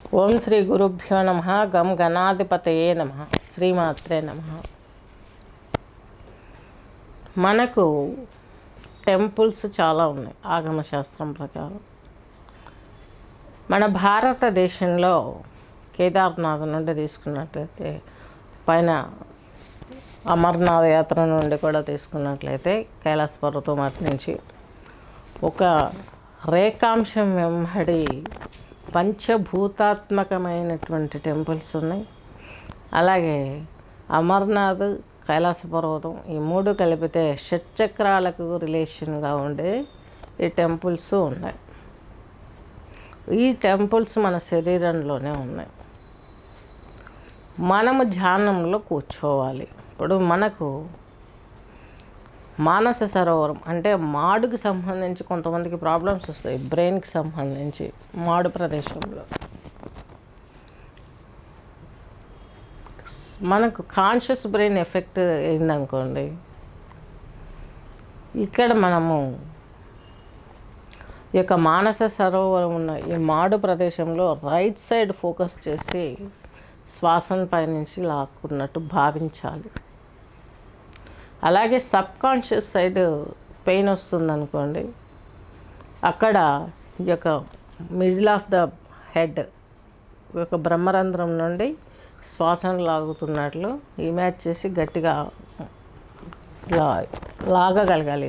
ఓం శ్రీ గురుభ్యో నమ. గం గణాధిపతయే నమ. శ్రీమాత్రే నమ. మనకు టెంపుల్స్ చాలా ఉన్నాయి ఆగమశాస్త్రం ప్రకారం. మన భారతదేశంలో కేదార్నాథ్ నుండి తీసుకున్నట్లయితే పైన అమర్నాథ్ యాత్ర నుండి కూడా తీసుకున్నట్లయితే కైలాస పర్వతం అటు నుంచి ఒక రేఖాంశం వెంబడి పంచభూతాత్మకమైనటువంటి టెంపుల్స్ ఉన్నాయి. అలాగే అమర్నాథ్ కైలాస పర్వతం ఈ మూడు కలిపితే షట్చక్రాలకు రిలేషన్గా ఉండే ఈ టెంపుల్స్ ఉన్నాయి. ఈ టెంపుల్స్ మన శరీరంలోనే ఉన్నాయి. మనము ధ్యానంలో కూర్చోవాలి. ఇప్పుడు మనకు మానస సరోవరం అంటే మాడుకి సంబంధించి కొంతమందికి ప్రాబ్లమ్స్ వస్తాయి. బ్రెయిన్కి సంబంధించి మాడు ప్రదేశంలో. మనకు కాన్షియస్ బ్రెయిన్ ఎఫెక్ట్ అయిందనుకోండి ఇక్కడ మనము ఈ యొక్క మానస సరోవరం ఉన్న ఈ మాడు ప్రదేశంలో రైట్ సైడ్ ఫోకస్ చేసి శ్వాసను పైనుంచి లాక్కున్నట్టు భావించాలి. అలాగే సబ్ కాన్షియస్ సైడ్ పెయిన్ వస్తుంది అనుకోండి అక్కడ ఈ యొక్క మిడిల్ ఆఫ్ ద హెడ్ ఒక యొక్క బ్రహ్మరంధ్రం నుండి శ్వాసను లాగుతున్నట్లు ఇమాజ్ చేసి గట్టిగా లా లాగగలగాలి.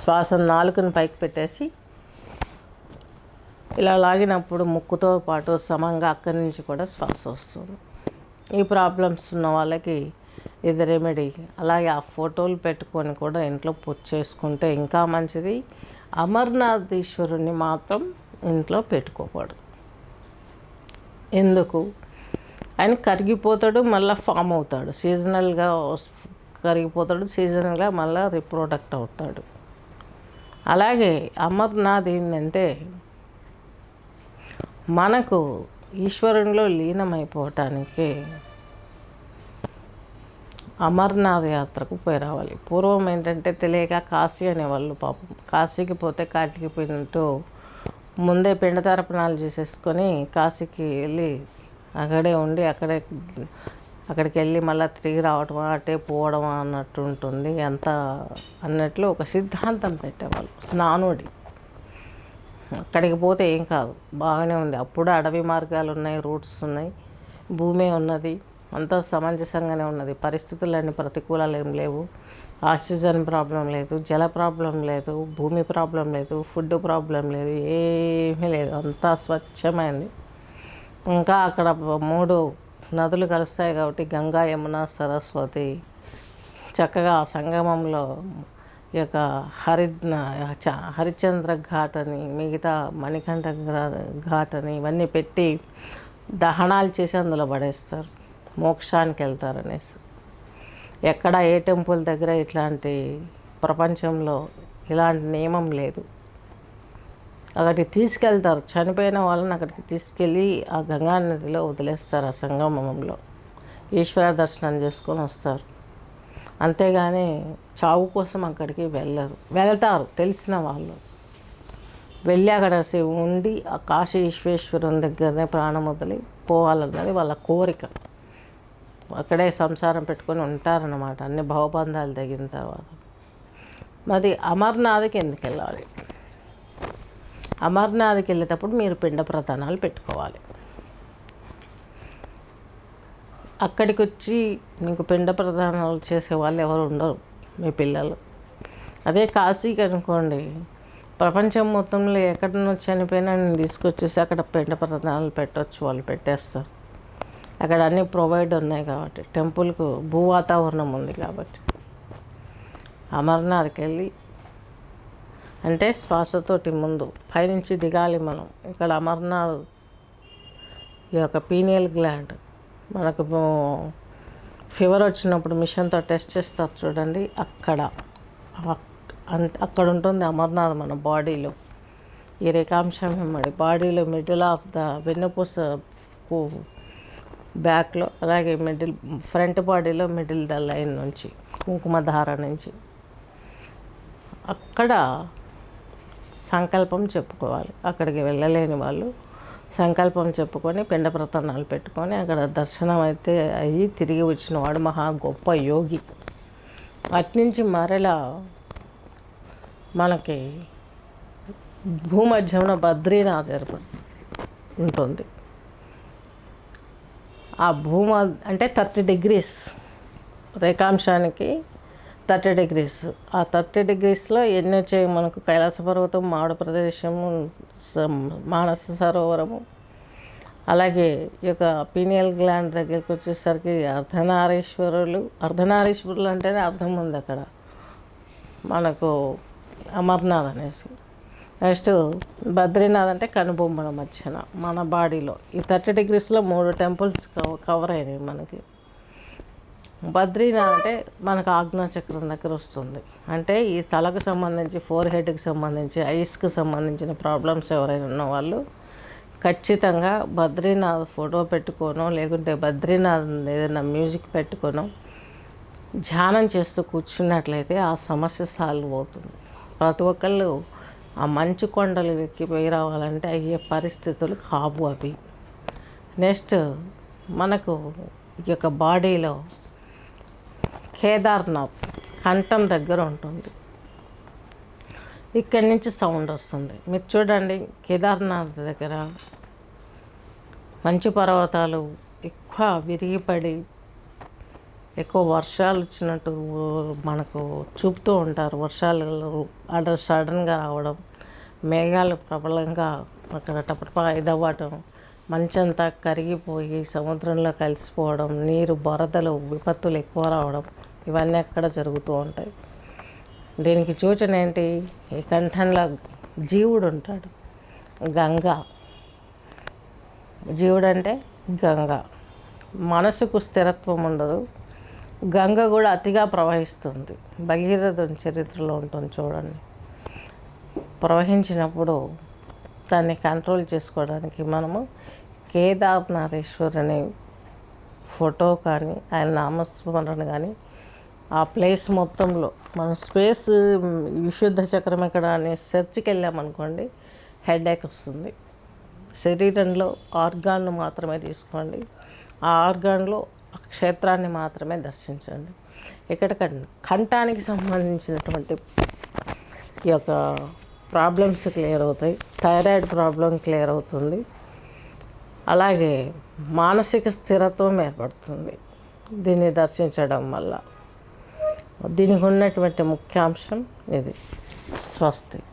శ్వాసను నాలుకను పైకి పెట్టేసి ఇలా లాగినప్పుడు ముక్కుతో పాటు సమంగా అక్కడి నుంచి కూడా శ్వాస వస్తుంది. ఈ ప్రాబ్లమ్స్ ఉన్న వాళ్ళకి ఇది రెమెడీ అలాగే ఆ ఫోటోలు పెట్టుకొని కూడా ఇంట్లో పూజ చేసుకుంటే ఇంకా మంచిది. అమర్నాథ్ ఈశ్వరుని మాత్రం ఇంట్లో పెట్టుకోకూడదు. ఎందుకు? ఆయన కరిగిపోతాడు మళ్ళీ ఫామ్ అవుతాడు. సీజనల్గా కరిగిపోతాడు సీజనల్గా మళ్ళీ రిప్రొడక్ట్ అవుతాడు. అలాగే అమర్నాథ్ ఏంటంటే మనకు ఈశ్వరునిలో లీనమైపోవటానికి అమర్నాథ్ యాత్రకు పోయి రావాలి పూర్వం ఏంటంటే తెలియక కాశీ అనేవాళ్ళు పాపం. కాశీకి పోతే కాటికి పోయినట్టు ముందే పిండ తర్పణాలు చేసేసుకొని కాశీకి వెళ్ళి అక్కడే ఉండి అక్కడే అక్కడికి వెళ్ళి మళ్ళీ తిరిగి రావటమా అటే పోవడమా అన్నట్టు ఉంటుంది. ఎంత అన్నట్లు ఒక సిద్ధాంతం పెట్టేవాళ్ళు. నానుడి. అక్కడికి పోతే ఏం కాదు. బాగానే ఉంది. అప్పుడు అడవి మార్గాలు ఉన్నాయి రూట్స్ ఉన్నాయి. భూమి ఉన్నది. అంతా సమంజసంగానే ఉన్నది. పరిస్థితులన్నీ ప్రతికూలాలు ఏం లేవు. ఆక్సిజన్ ప్రాబ్లం లేదు జల ప్రాబ్లం లేదు భూమి ప్రాబ్లం లేదు ఫుడ్ ప్రాబ్లం లేదు ఏమీ లేదు. అంతా స్వచ్ఛమైంది. ఇంకా అక్కడ మూడు నదులు కలుస్తాయి కాబట్టి గంగా యమున సరస్వతి. చక్కగా ఆ సంగమంలో ఈ యొక్క హరి చ- హరిశ్చంద్ర ఘాట్ అని మిగతా మణికంఠ ఘాట్ అని ఇవన్నీ పెట్టి దహనాలు చేసి అందులో పడేస్తారు. మోక్షానికి వెళ్తారనేసి. ఎక్కడ ఏ టెంపుల్ దగ్గర ఇట్లాంటి ప్రపంచంలో ఇలాంటి నియమం లేదు. అక్కడికి తీసుకెళ్తారు. చనిపోయిన వాళ్ళని అక్కడికి తీసుకెళ్ళి ఆ గంగా నదిలో వదిలేస్తారు ఆ సంగమంలో. ఈశ్వర దర్శనం చేసుకొని వస్తారు. అంతేగాని చావు కోసం అక్కడికి వెళ్ళరు. వెళ్తారు. తెలిసిన వాళ్ళు. వెళ్ళి అక్కడ శి- ఉండి ఆ కాశీ విశ్వేశ్వరుని దగ్గరనే ప్రాణం వదిలి పోవాలన్నది వాళ్ళ కోరిక. అక్కడే సంసారం పెట్టుకొని ఉంటారన్నమాట. అన్ని భవబంధాలు తగిన తర్వాత. మరి అమర్నాథ్కి ఎందుకు వెళ్ళాలి? అమర్నాథ్కి వెళ్ళేటప్పుడు మీరు పిండ ప్రధానాలు పెట్టుకోవాలి. అక్కడికి వచ్చి మీకు పిండ ప్రధానాలు చేసే వాళ్ళు ఎవరు ఉండరు మీ పిల్లలు. అదే కాశీకి అనుకోండి ప్రపంచం మొత్తంలో ఎక్కడి నుంచి చనిపోయినా నేను తీసుకొచ్చేసి అక్కడ పిండ ప్రధానాలు పెట్టవచ్చు వాళ్ళు పెట్టేస్తారు. అక్కడ అన్నీ ప్రొవైడ్ ఉన్నాయి కాబట్టి. టెంపుల్కు భూ వాతావరణం ఉంది కాబట్టి. అమర్నాథ్కి వెళ్ళి అంటే శ్వాసతోటి ముందు పైనుంచి దిగాలి మనం. ఇక్కడ అమర్నాథ్ ఈ యొక్క పీనియల్ గ్లాండ్ మనకు ఫీవర్ వచ్చినప్పుడు మిషన్తో టెస్ట్ చేస్తారు చూడండి. అక్కడ అక్కడ ఉంటుంది అమర్నాథ్ మన బాడీలో. ఈ రేఖాంశం వెంబడి బాడీలో మిడిల్ ఆఫ్ ద వెన్నుపూస కు- బ్యాక్లో అలాగే మిడిల్ ఫ్రంట్ బాడీలో మిడిల్ ద లైన్ నుంచి కుంకుమధార నుంచి. అక్కడ సంకల్పం చెప్పుకోవాలి. అక్కడికి వెళ్ళలేని వాళ్ళు సంకల్పం చెప్పుకొని పిండ ప్రతనాలు పెట్టుకొని అక్కడ దర్శనం అయితే అయ్యి తిరిగి వచ్చిన వాడు మహా గొప్ప యోగి. అట్నుంచి మరలా మనకి భూమధ్యంలో బద్రీనాథ్ ఏర్పడి ఉంటుంది. ఆ భూమ అంటే థర్టీ డిగ్రీస్ రేఖాంశానికి థర్టీ డిగ్రీస్. ఆ థర్టీ డిగ్రీస్లో ఎన్ని వచ్చాయి మనకు కైలాస పర్వతం మామిడి ప్రదేశము మానస సరోవరము అలాగే ఈ యొక్క పీనియల్ గ్లాండ్ దగ్గరికి వచ్చేసరికి అర్ధనారీశ్వరులు అర్ధనారీశ్వరులు అంటేనే అర్థం ఉంది అక్కడ. మనకు అమర్నాథ్ అనేసి. నెక్స్ట్ బద్రీనాథ్ అంటే కనుబొమ్మల మధ్యన మన బాడీలో. ఈ థర్టీ డిగ్రీస్లో మూడు టెంపుల్స్ కవర్ అయినాయి మనకి. బద్రీనాథ్ అంటే మనకు ఆజ్ఞాచక్రం దగ్గర వస్తుంది. అంటే ఈ తలకు సంబంధించి ఫోర్ హెడ్కి సంబంధించి ఐస్కి సంబంధించిన ప్రాబ్లమ్స్ ఎవరైనా ఉన్న వాళ్ళు ఖచ్చితంగా బద్రీనాథ్ ఫోటో పెట్టుకోనో లేకుంటే బద్రీనాథ్ ఏదైనా మ్యూజిక్ పెట్టుకోనో ధ్యానం చేస్తూ కూర్చున్నట్లయితే ఆ సమస్య సాల్వ్ అవుతుంది. ప్రతి ఒక్కళ్ళు ఆ మంచు కొండలు ఎక్కిపోయి రావాలంటే అయ్యే పరిస్థితులు కావు అవి. నెక్స్ట్ మనకు ఈ యొక్క బాడీలో కేదార్నాథ్ కంఠం దగ్గర ఉంటుంది. ఇక్కడి నుంచి సౌండ్ వస్తుంది. మీరు చూడండి కేదార్నాథ్ దగ్గర మంచు పర్వతాలు ఎక్కువ విరిగిపడి ఎక్కువ వర్షాలు వచ్చినట్టు మనకు చూపుతూ ఉంటారు. వర్షాలు అక్కడ సడన్గా రావడం మేఘాలు ప్రబలంగా అక్కడ టపటపా ఇదవ్వటం మంచంతా కరిగిపోయి సముద్రంలో కలిసిపోవడం నీరు బొరదలు విపత్తులు ఎక్కువ రావడం ఇవన్నీ అక్కడ జరుగుతూ ఉంటాయి. దీనికి సూచన ఏంటి? ఈ కంఠంలో జీవుడు ఉంటాడు. గంగ. జీవుడు అంటే గంగ. మనసుకు స్థిరత్వం ఉండదు. గంగ కూడా అతిగా ప్రవహిస్తుంది. భగీరథుని చరిత్రలో ఉంటుంది చూడండి. ప్రవహించినప్పుడు దాన్ని కంట్రోల్ చేసుకోవడానికి మనము కేదార్నాథేశ్వరుని ఫోటో కానీ ఆయన నామస్మరణ కానీ ఆ ప్లేస్ మొత్తంలో మనం స్పేస్ విశుద్ధ చక్రం ఎక్కడ అనే సెర్చ్కి వెళ్ళామనుకోండి హెడేక్ వస్తుంది. శరీరంలో ఆర్గాన్ మాత్రమే తీసుకోండి. ఆ ఆర్గాన్లో క్షేత్రాన్ని మాత్రమే దర్శించండి. ఇక్కడ కంఠానికి సంబంధించినటువంటి ఈ యొక్క ప్రాబ్లమ్స్ క్లియర్ అవుతాయి. థైరాయిడ్ ప్రాబ్లం క్లియర్ అవుతుంది. అలాగే మానసిక స్థిరత్వం ఏర్పడుతుంది. దీన్ని దర్శించడం వల్ల. దీనికి ఉన్నటువంటి ముఖ్యాంశం ఇది. స్వస్తి.